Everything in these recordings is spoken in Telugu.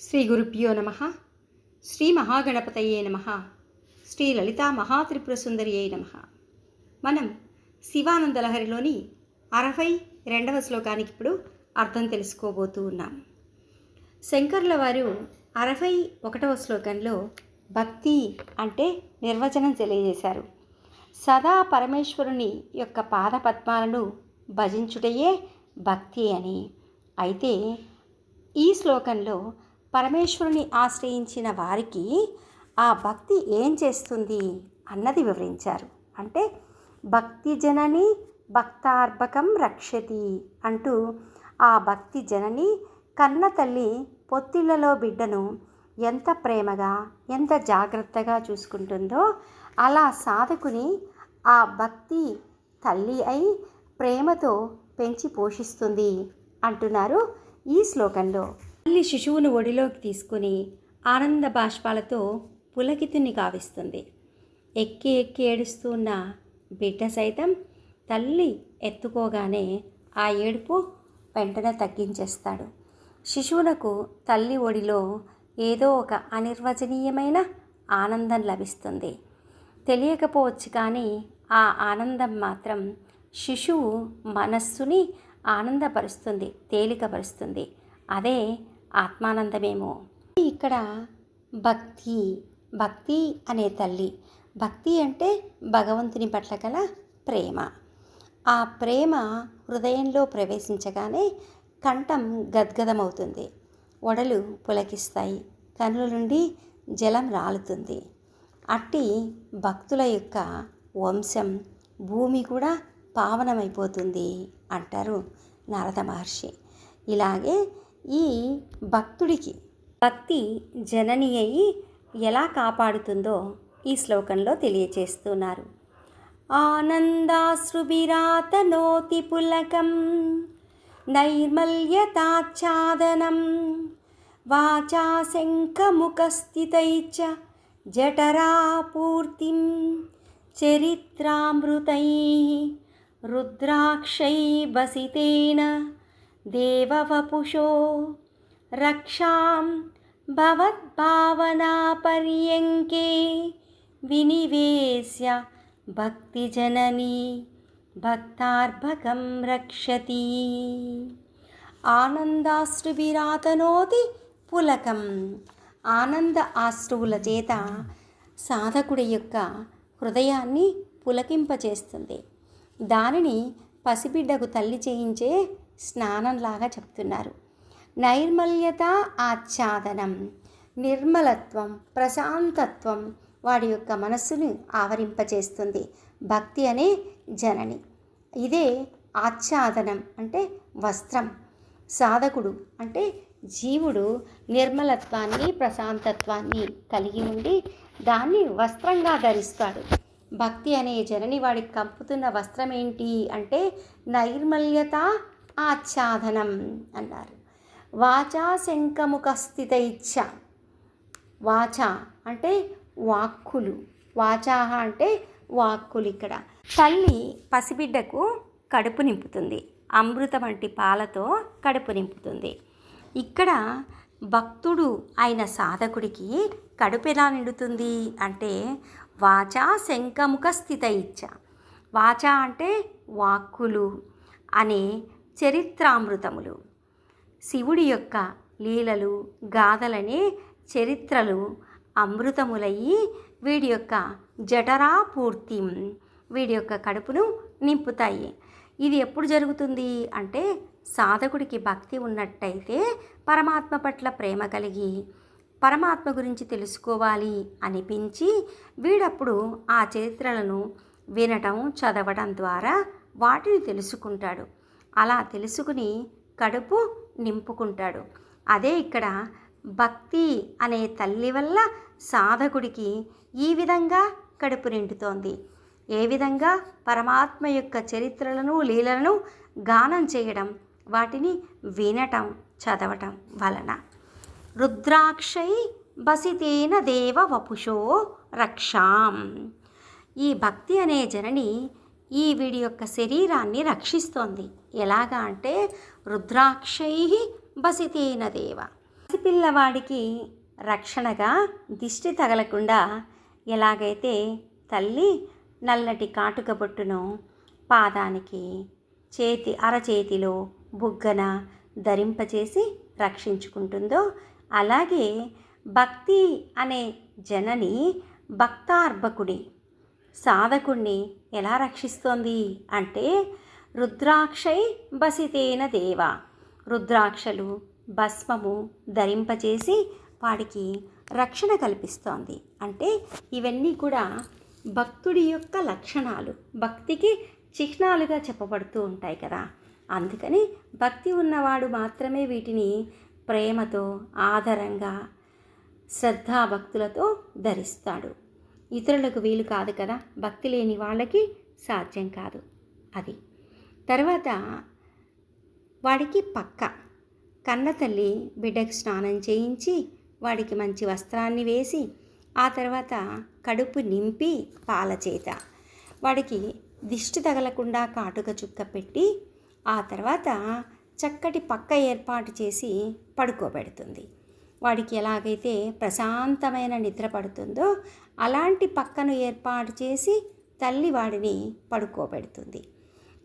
శ్రీ గురుభ్యో నమ. శ్రీ మహాగణపతయే నమ. శ్రీ లలితా మహాత్రిపుర సుందరియే నమ. మనం శివానంద లహరిలోని అరవై రెండవ శ్లోకానికి ఇప్పుడు అర్థం తెలుసుకోబోతూ ఉన్నాం. శంకర్ల వారు అరవై ఒకటవ శ్లోకంలో భక్తి అంటే నిర్వచనం తెలియజేశారు. సదా పరమేశ్వరుని యొక్క పాద పద్మాలను భజించుటయే భక్తి అని. అయితే ఈ శ్లోకంలో పరమేశ్వరుని ఆశ్రయించిన వారికి ఆ భక్తి ఏం చేస్తుంది అన్నది వివరించారు. అంటే భక్తి జనని భక్తార్భకం రక్షతి అంటూ ఆ భక్తి జనని కన్న తల్లి పొత్తిళ్ళలో బిడ్డను ఎంత ప్రేమగా ఎంత జాగ్రత్తగా చూసుకుంటుందో అలా సాధకుని ఆ భక్తి తల్లి అయి ప్రేమతో పెంచి పోషిస్తుంది అంటున్నారు ఈ శ్లోకంలో. తల్లి శిశువును ఒడిలోకి తీసుకుని ఆనంద బాష్పాలతో పులకితుని కావిస్తుంది ఎక్కి ఎక్కి ఏడుస్తూ ఉన్న బిడ్డ సైతం తల్లి ఎత్తుకోగానే ఆ ఏడుపు వెంటనే తగ్గించేస్తాడు. శిశువునకు తల్లి ఒడిలో ఏదో ఒక అనిర్వచనీయమైన ఆనందం లభిస్తుంది. తెలియకపోవచ్చు కానీ ఆ ఆనందం మాత్రం శిశువు మనస్సుని ఆనందపరుస్తుంది తేలికపరుస్తుంది. అదే ఆత్మానందమేమో. ఇక్కడ భక్తి భక్తి అనే తల్లి. భక్తి అంటే భగవంతుని పట్ల గల ప్రేమ. ఆ ప్రేమ హృదయంలో ప్రవేశించగానే కంఠం గద్గదమవుతుంది. ఒడలు పులకిస్తాయి. కనుల నుండి జలం రాలుతుంది. అట్టి భక్తుల యొక్క వంశం భూమి కూడా పావనమైపోతుంది అంటారు నారద మహర్షి. ఇలాగే ఈ భక్తుడికి భక్తి జనని అయి ఎలా కాపాడుతుందో ఈ శ్లోకంలో తెలియచేస్తున్నారు. ఆనందాశ్రుభిరాతనోతి పులకం నైర్మల్యతాచ్ఛాదనం వాచా శంఖముఖస్థితైచ్చ జఠరాపూర్తిం చరిత్రామృతై రుద్రాక్షై వసితేన దేవవపుషో రక్షాం భవద్భావనాపర్యంకే వినివేశ్య భక్తిజననీ భక్తార్భకం రక్షతి ఆనందాశ్రుభిరాతనోతి పులకం ఆనంద ఆశ్రువుల చేత సాధకుడి యొక్క హృదయాన్ని పులకింపచేస్తుంది దానిని పసిబిడ్డకు తల్లి చేయించే స్నానంలాగా చెప్తున్నారు. నైర్మల్యత ఆచ్ఛాదనం నిర్మలత్వం ప్రశాంతత్వం వాడి యొక్క మనస్సును ఆవరింపజేస్తుంది. భక్తి అనే జనని. ఇదే ఆచ్ఛాదనం అంటే వస్త్రం. సాధకుడు అంటే జీవుడు నిర్మలత్వాన్ని ప్రశాంతత్వాన్ని కలిగి ఉండి దాన్ని వస్త్రంగా ధరిస్తాడు. భక్తి అనే జనని వాడికి కంపుతున్న వస్త్రం ఏంటి అంటే నైర్మల్యత ఆచ్ఛాదనం అన్నారు. వాచా శంఖముఖ ఇచ్చ వాచ అంటే వాక్కులు. వాచాహ అంటే వాక్కులు ఇక్కడ. తల్లి పసిబిడ్డకు కడుపు నింపుతుంది. అమృతం వంటి పాలతో కడుపు నింపుతుంది. ఇక్కడ భక్తుడు అయిన సాధకుడికి కడుపు ఎలా నిండుతుంది అంటే వాచా శంఖముఖ స్థిత ఇచ్చ వాచ అంటే వాక్కులు అనే చరిత్రామృతములు. శివుడి యొక్క లీలలు గాథలనే చరిత్రలు అమృతములయ్యి వీడి యొక్క జఠరా పూర్తి వీడి యొక్క కడుపును నింపుతాయి. ఇది ఎప్పుడు జరుగుతుంది అంటే సాధకుడికి భక్తి ఉన్నట్టయితే పరమాత్మ పట్ల ప్రేమ కలిగి పరమాత్మ గురించి తెలుసుకోవాలి అనిపించి వీడప్పుడు ఆ చరిత్రలను వినటం చదవడం ద్వారా వాటిని తెలుసుకుంటాడు. అలా తెలుసుకుని కడుపు నింపుకుంటాడు. అదే ఇక్కడ భక్తి అనే తల్లి వల్ల సాధకుడికి ఈ విధంగా కడుపు నిండుతోంది. ఏ విధంగా పరమాత్మ యొక్క చరిత్రలను లీలలను గానం చేయడం వాటిని వినటం చదవటం వలన. రుద్రాక్షై బసితేన దేవ వపుషో రక్షాం. ఈ భక్తి అనే జనని ఈ వీడి యొక్క శరీరాన్ని రక్షిస్తోంది. ఎలాగా అంటే రుద్రాక్షై బసితేన దేవ. పసిపిల్లవాడికి రక్షణగా దిష్టి తగలకుండా ఎలాగైతే తల్లి నల్లటి కాటుక బొట్టును పాదానికి చేతి అరచేతిలో బుగ్గన ధరింపచేసి రక్షించుకుంటుందో అలాగే భక్తి అనే జనని భక్తార్భకుడి సాధకుణ్ణి ఎలా రక్షిస్తోంది అంటే రుద్రాక్షై బసితేన దేవ. రుద్రాక్షలు భస్మము ధరింపచేసి వాడికి రక్షణ కల్పిస్తోంది. అంటే ఇవన్నీ కూడా భక్తుడి యొక్క లక్షణాలు. భక్తికి చిహ్నాలుగా చెప్పబడుతూ ఉంటాయి కదా. అందుకని భక్తి ఉన్నవాడు మాత్రమే వీటిని ప్రేమతో ఆదరంగా శ్రద్ధాభక్తులతో ధరిస్తాడు. ఇతరులకు వీలు కాదు కదా. భక్తి లేని వాళ్ళకి సాధ్యం కాదు. అది. తర్వాత వాడికి పక్క కన్న తల్లి బిడ్డకు స్నానం చేయించి వాడికి మంచి వస్త్రాన్ని వేసి ఆ తర్వాత కడుపు నింపి పాల చేత వాడికి దిష్టి తగలకుండా కాటుక చుక్క పెట్టి ఆ తర్వాత చక్కటి పక్క ఏర్పాటు చేసి పడుకోబెడుతుంది. వాడికి ఎలాగైతే ప్రశాంతమైన నిద్ర పడుతుందో అలాంటి పక్కను ఏర్పాటు చేసి తల్లి వాడిని పడుకోబెడుతుంది.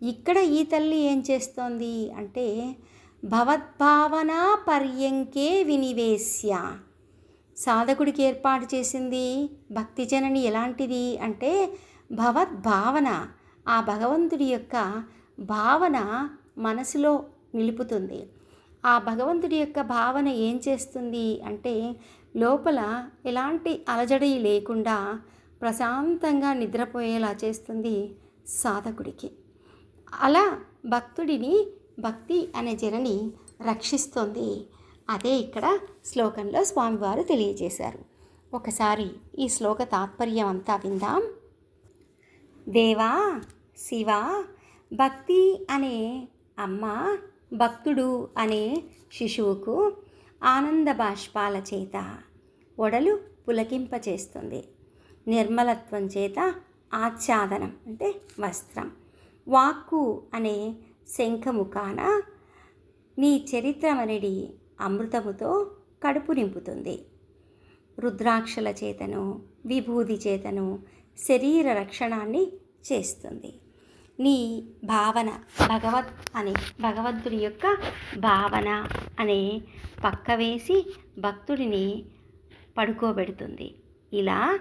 ఇక్కడ ఈ తల్లి ఏం చేస్తోంది అంటే భవద్భావన పర్యంకే వినివేశ్య. సాధకుడికి ఏర్పాటు చేసింది భక్తి జనని ఎలాంటిది అంటే భవద్భావన. ఆ భగవంతుడి యొక్క భావన మనసులో నిలుపుతుంది. ఆ భగవంతుడి యొక్క భావన ఏం చేస్తుంది అంటే లోపల ఎలాంటి అలజడి లేకుండా ప్రశాంతంగా నిద్రపోయేలా చేస్తుంది సాధకుడికి. అలా భక్తుడిని భక్తి అనే జనని రక్షిస్తుంది. అదే ఇక్కడ శ్లోకంలో స్వామివారు తెలియజేశారు. ఒకసారి ఈ శ్లోక తాత్పర్యం అంతా విందాం. దేవా శివ భక్తి అనే అమ్మ భక్తుడు అనే శిశువుకు ఆనంద బాష్పాల చేత ఒడలు పులకింపచేస్తుంది. నిర్మలత్వం చేత ఆచ్ఛాదనం అంటే వస్త్రం. వాక్కు అనే శంఖముఖాన నీ చరిత్రమనడి అమృతముతో కడుపు నింపుతుంది. రుద్రాక్షల చేతను విభూది చేతను శరీర రక్షణాన్ని చేస్తుంది. నీ భావన భగవత్ అనే భగవంతుడి యొక్క భావన అనే పక్క వేసి భక్తుడిని పడుకోబెడుతుంది. ఇలా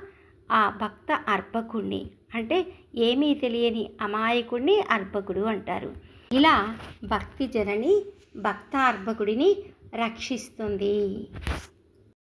ఆ భక్త అర్భకుణ్ణి అంటే ఏమీ తెలియని అమాయకుణ్ణి అర్భకుడు అంటారు. ఇలా భక్తి జనని భక్త అర్భకుడిని రక్షిస్తుంది.